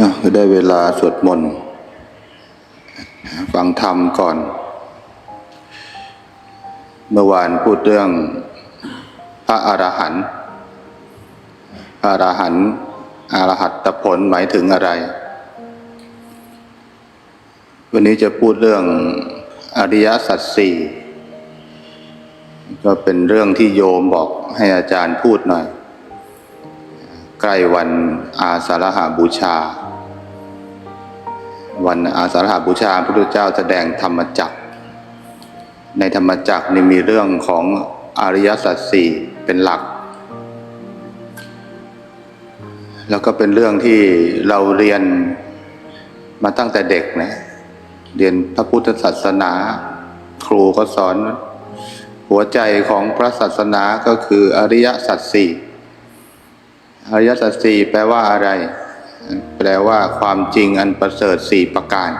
อะได้เวลาสวดมนต์ ฟังธรรมก่อน เมื่อวานพูดเรื่องพระอรหันต์พระอรหันต์อรหัตตผลหมายถึงอะไร วันนี้จะพูดเรื่องอริยสัจสี่ก็เป็นเรื่องที่โยมบอกให้อาจารย์พูดหน่อย ใกล้วันอาสาฬหาบูชา วันอาสาฬหาบูชาพระพุทธเจ้าแสดงธรรมจักร ในธรรมจักรนี่มีเรื่องของอริยสัจสี่เป็นหลัก แล้วก็เป็นเรื่องที่เราเรียนมาตั้งแต่เด็กนะเรียนพระพุทธศาสนา ครูก็สอน หัวใจของพระศาสนาก็คืออริยสัจสี่ อริยสัจสี่แปลว่าอะไร แปลว่าความจริงอันประเสริฐสี่ประการ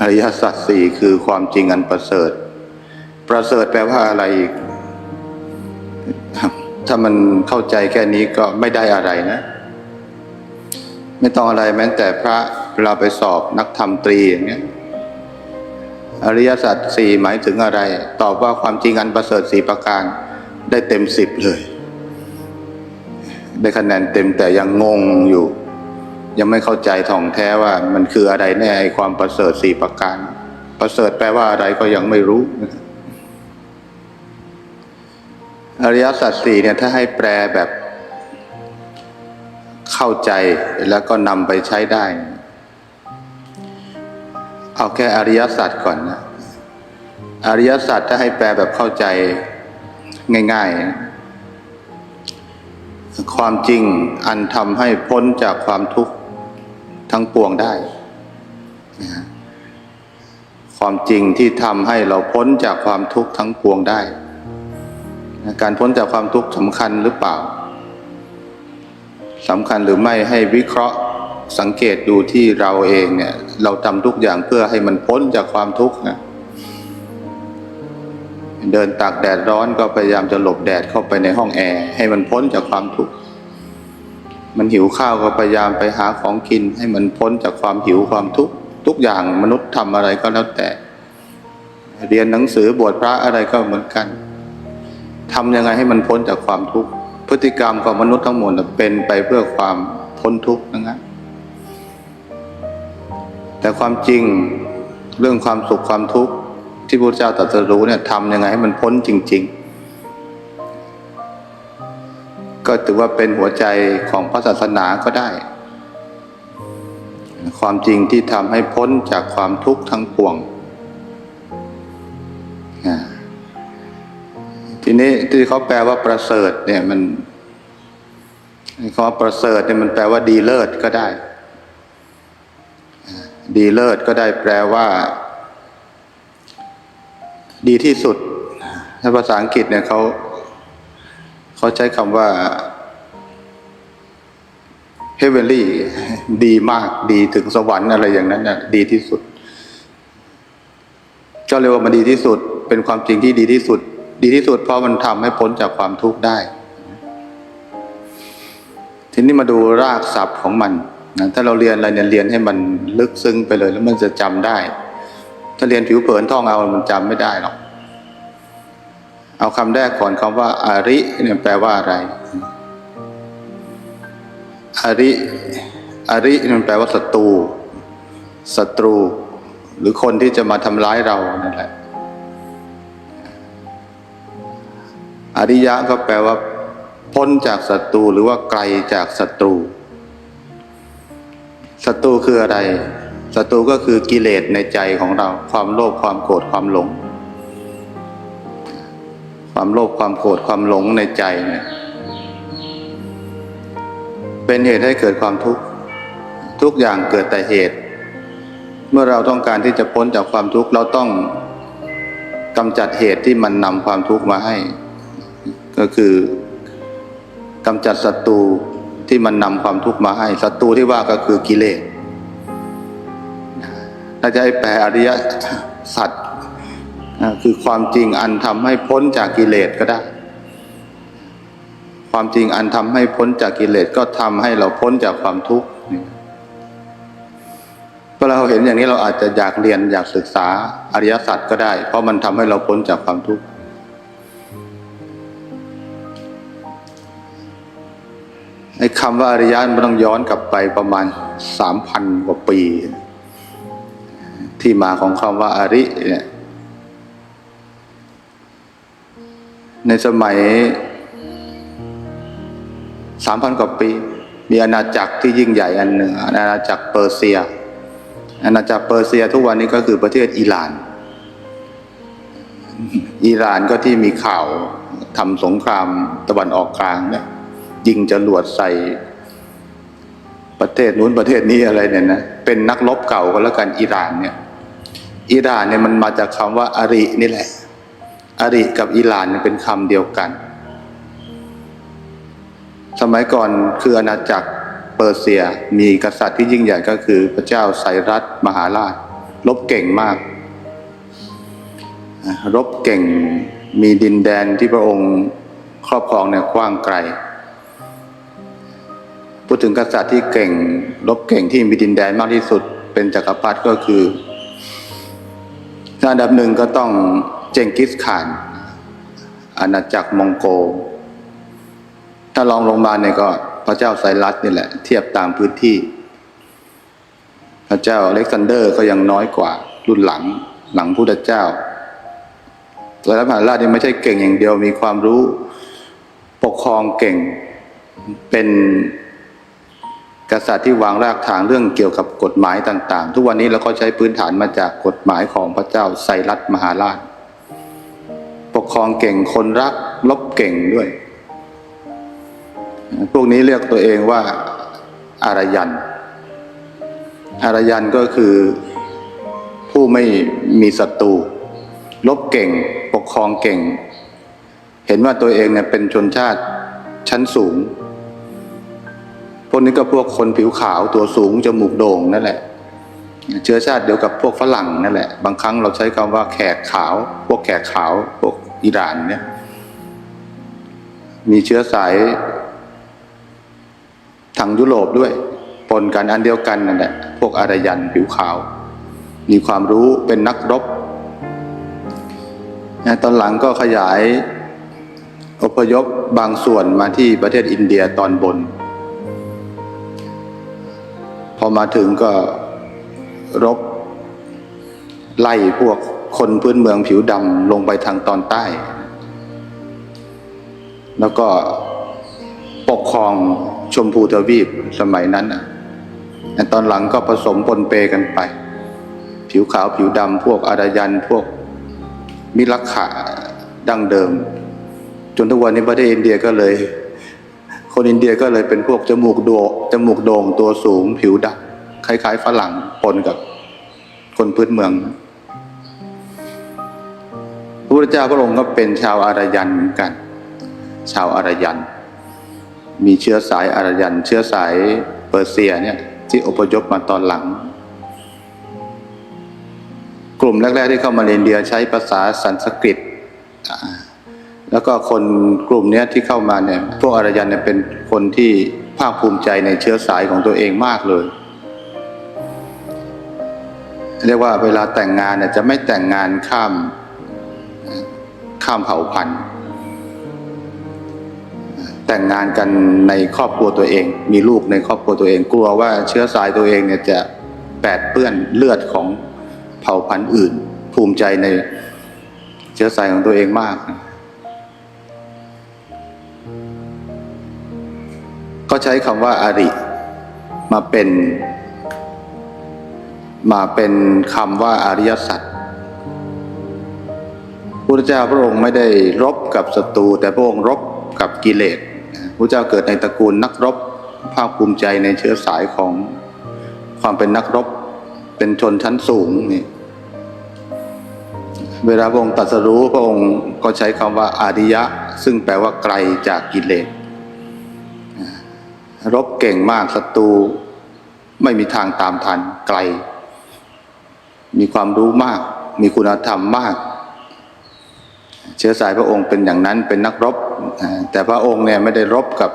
อริยสัจสี่คือความจริงอันประเสริฐ ประเสริฐแปลว่าอะไรอีก ถ้ามันเข้าใจแค่นี้ก็ไม่ได้อะไรนะ ไม่ต้องอะไรแม้แต่พระเราไปสอบนักธรรมตรีอย่างเนี้ย อริยสัจสี่หมายถึงอะไร ตอบว่าความจริงอันประเสริฐสี่ประการ ได้เต็มสิบเลย ได้คะแนนเต็มแต่ยังงงอยู่ ยังไม่เข้าใจท่องแท้ว่ามันคืออะไรแน่ความประเสริฐสี่ประการ ประเสริฐแปลว่าอะไรก็ยังไม่รู้อริยสัจสี่เนี่ยถ้าให้แปลแบบเข้าใจแล้วก็นำไปใช้ได้ เอาแค่อริยสัจก่อนนะ อริยสัจถ้าให้แปลแบบเข้าใจง่าย ๆ ความจริงอันทำให้พ้นจากความทุกข์ทั้งปวงได้ ความจริงที่ทำให้เราพ้นจากความทุกข์ทั้งปวงได้ การพ้นจากความทุกข์สำคัญหรือเปล่าสำคัญหรือไม่ให้วิเคราะห์สังเกตดูที่เราเองเนี่ย เราทำทุกอย่างเพื่อให้มันพ้นจากความทุกข์นะ เดินตากแดดร้อนก็พยายามจะหลบแดดเข้าไปในห้องแอร์ให้มันพ้นจากความทุกข์มันหิวข้าวก็พยายามไปหาของกินให้มันพ้นจากความหิวความทุกข์ทุกอย่างมนุษย์ทำอะไรก็แล้วแต่ เรียนหนังสือบวชพระอะไรก็เหมือนกันทำยังไงให้มันพ้นจากความทุกข์พฤติกรรมของมนุษย์ทั้งหมดเป็นไปเพื่อความพ้นทุกข์นะงั้นแต่ความจริงเรื่องความสุขความทุกข์ ที่พระเจ้าตรัสรู้เนี่ยทำยังไงให้มันพ้นจริง ๆ ก็ถือว่าเป็นหัวใจของพระศาสนาก็ได้ ความจริงที่ทำให้พ้นจากความทุกข์ทั้งปวง ทีนี้ที่เขาแปลว่าประเสริฐเนี่ยมันคำว่าประเสริฐเนี่ยมันแปลว่าดีเลิศก็ได้ ดีเลิศก็ได้แปลว่า ดีที่สุดในภาษาอังกฤษเนี่ยเขาเขาใช้คำว่า heavenly ดีมากดีถึงสวรรค์อะไรอย่างนั้นน่ะ ดีที่สุดก็เรียกว่ามันดีที่สุด เป็นความจริงที่ดีที่สุด ดีที่สุดเพราะมันทำให้พ้นจากความทุกข์ได้ ทีนี้มาดูรากศัพท์ของมันนะถ้าเราเรียนอะไรเนี่ยเรียนให้มันลึกซึ้งไปเลยแล้วมันจะจำได้ ถ้าเรียนผิวเผินท่องเอามันจำไม่ได้หรอก เอาคำแรกก่อนคำว่าอาริเนี่ยแปลว่าอะไร อาริ อาริมันแปลว่าศัตรูศัตรู หรือคนที่จะมาทำร้ายเรานั่นแหละ อริยะก็แปลว่า พ้นจากศัตรูหรือว่าไกลจากศัตรูศัตรูคืออะไร ศัตรูก็คือกิเลสในใจของเรา ความโลภความโกรธความหลง ความโลภความโกรธความหลงในใจเนี่ยเป็นเหตุให้เกิดความทุกข์ทุกอย่างเกิดแต่เหตุ เมื่อเราต้องการที่จะพ้นจากความทุกข์เราต้องกำจัดเหตุที่มันนำความทุกข์มาให้ ก็คือกำจัดศัตรูที่มันนำความทุกข์มาให้ศัตรูที่ว่าก็คือกิเลส ถ้าจะให้แปลอริยสัจคือความจริงอันทำให้พ้นจากกิเลสก็ได้ ความจริงอันทำให้พ้นจากกิเลสก็ทำให้เราพ้นจากความทุกข์พอเราเห็นอย่างนี้เราอาจจะอยากเรียนอยากศึกษาอริยสัจก็ได้ เพราะมันทำให้เราพ้นจากความทุกข์ไอ้คำว่าอริยะมันต้องย้อนกลับไปประมาณสามพันกว่าปี ที่มาของคำว่าอาริเนี่ยในสมัยสามพันกว่าปี มีอาณาจักรที่ยิ่งใหญ่อันหนึ่งอาณาจักรเปอร์เซีย อาณาจักรเปอร์เซียทุกวันนี้ก็คือประเทศอิหร่าน อิหร่านก็ที่มีข่าวทำสงครามตะวันออกกลางเนี่ยยิงจรวดใส่ประเทศนู้นประเทศนี้อะไรเนี่ยนะเป็นนักรบเก่าก็แล้วกันอิหร่านเนี่ย อิหร่านเนี่ยมันมาจากคำว่าอารินี่แหละอาริกับอิหร่านเป็นคำเดียวกัน สมัยก่อนคืออาณาจักรเปอร์เซียมีกษัตริย์ที่ยิ่งใหญ่ก็คือพระเจ้าไซรัสมหาราช รบเก่งมาก รบเก่งมีดินแดนที่พระองค์ครอบครองเนี่ยกว้างไกล พูดถึงกษัตริย์ที่เก่ง รบเก่งที่มีดินแดนมากที่สุด เป็นจักรพรรดิก็คือ อันดับหนึ่งก็ต้องเจงกิสข่านอาณาจักรมองโก ถ้าลองลงมาเนี่ยก็พระเจ้าไซรัสนี่แหละ เทียบตามพื้นที่ พระเจ้าอเล็กซานเดอร์ก็ยังน้อยกว่ารุ่นหลังหลังพุทธเจ้าไซรัสมหาราชนี่ไม่ใช่เก่งอย่างเดียวมีความรู้ปกครองเก่งเป็น กษัตริย์ที่วางรากฐานเรื่องเกี่ยวกับกฎหมายต่างๆ ทุกวันนี้เราก็ใช้พื้นฐานมาจากกฎหมายของพระเจ้าไซรัสมหาราช ปกครองเก่งคนรักลบเก่งด้วย พวกนี้เรียกตัวเองว่าอารยัน อารยันก็คือผู้ไม่มีศัตรูลบเก่ง ปกครองเก่ง เห็นว่าตัวเองเนี่ยเป็นชนชาติชั้นสูง พวกนี้ก็พวกคนผิวขาวตัวสูงจมูกโด่งนั่นแหละ เชื้อชาติเดียวกับพวกฝรั่งนั่นแหละ บางครั้งเราใช้คำว่าแขกขาว พวกแขกขาว พวกอิหร่านเนี่ย มีเชื้อสายทางยุโรปด้วยปนกันอันเดียวกันนั่นแหละ พวกอารยันผิวขาว มีความรู้เป็นนักรบ ตอนหลังก็ขยายอพยพบางส่วนมาที่ประเทศอินเดียตอนบน อมาถึงก็รบ ไล่พวกคนพื้นเมืองผิวดำลงไปทางตอนใต้ แล้วก็ปกครองชมพูทวีปสมัยนั้นนะแต่ตอนหลังก็ผสมปนเปกันไป ผิวขาวผิวดำพวกอารยันพวกมิลักขะดั้งเดิม จนทุกวันนี้ประเทศอินเดียก็เลย คนอินเดียก็เลยเป็นพวกจมูกโดจมูกโด่งตัวสูงผิวดำคล้ายๆฝรั่งปนกับคนพื้นเมืองพระพุทธเจ้าพระองค์ก็เป็นชาวอารยันเหมือนกัน ชาวอารยัน มีเชื้อสายอารยัน เชื้อสายเปอร์เซียเนี่ยที่อพยพมาตอนหลัง กลุ่มแรก ๆ ที่เข้ามาในอินเดียใช้ภาษาสันสกฤต แล้วก็คนกลุ่มนี้ที่เข้ามาเนี่ยพวกอารยันเนี่ยเป็นคนที่ภาคภูมิใจในเชื้อสายของตัวเองมากเลย เรียกว่าเวลาแต่งงานเนี่ยจะไม่แต่งงานข้ามข้ามเผ่าพันธุ์แต่งงานกันในครอบครัวตัวเอง มีลูกในครอบครัวตัวเองกลัวว่าเชื้อสายตัวเองเนี่ยจะแปดเปื้อนเลือดของเผ่าพันธุ์อื่น ภูมิใจในเชื้อสายของตัวเองมาก ก็ใช้คำว่าอาริมาเป็น มาเป็นคำว่าอริยสัจพระเจ้าพระองค์ไม่ได้รบกับศัตรูแต่พระองค์รบกับกิเลสพระเจ้าเกิดในตระกูลนักรบภาคภูมิใจในเชื้อสายของความเป็นนักรบเป็นชนชั้นสูงนี่เวลาพระองค์ตรัสรู้พระองค์ก็ใช้คำว่าอาริยะ ซึ่งแปลว่าไกลจากกิเลส รบเก่งมากศัตรูไม่มีทางตามทันไกล มีความรู้มาก มีคุณธรรมมาก เชื้อสายพระองค์เป็นอย่างนั้นเป็นนักรบ แต่พระองค์เนี่ยไม่ได้รบกับ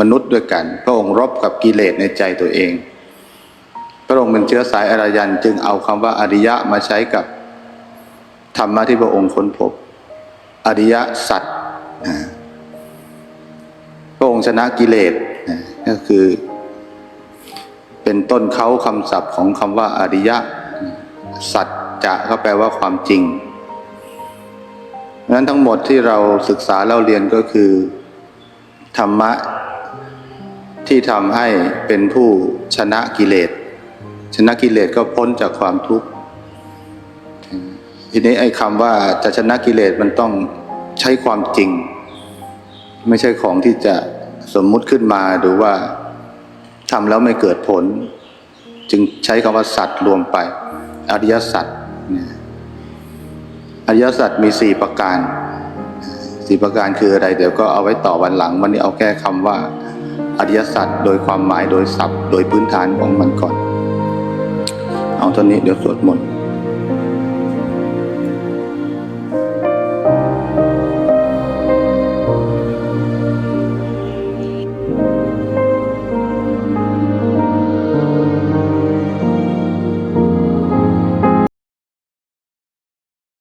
มนุษย์ด้วยกัน พระองค์รบกับกิเลสในใจตัวเอง พระองค์เป็นเชื้อสายอรยันจึงเอาคำว่าอริยะมาใช้กับธรรมะที่พระองค์ค้นพบ อริยสัจอ่าพระองค์ชนะกิเลส ก็คือ เป็นต้นเขาคำศัพท์ของคำว่าอริยะ สัจจะก็แปลว่าความจริงนั้นทั้งหมดที่เราศึกษาเล่าเรียนก็คือ ธรรมะ ที่ทำให้เป็นผู้ชนะกิเลส ชนะกิเลสก็พ้นจากความทุกข์ทีนี้ไอ้คำว่าจะชนะกิเลสมันต้องใช้ความจริง ไม่ใช่ของที่จะ สมมุติขึ้นมาหรือว่าทำแล้วไม่เกิดผล จึงใช้คำว่าสัตว์รวมไป อริยสัจเนี่ยอริยสัจมีสี่ประการสี่ประการคืออะไร เดี๋ยวก็เอาไว้ต่อวันหลัง วันนี้เอาแค่คำว่า อริยสัจโดยความหมายโดยศัพท์ โดยพื้นฐานของมันก่อน เอาเท่านี้เดี๋ยวสวดมนต์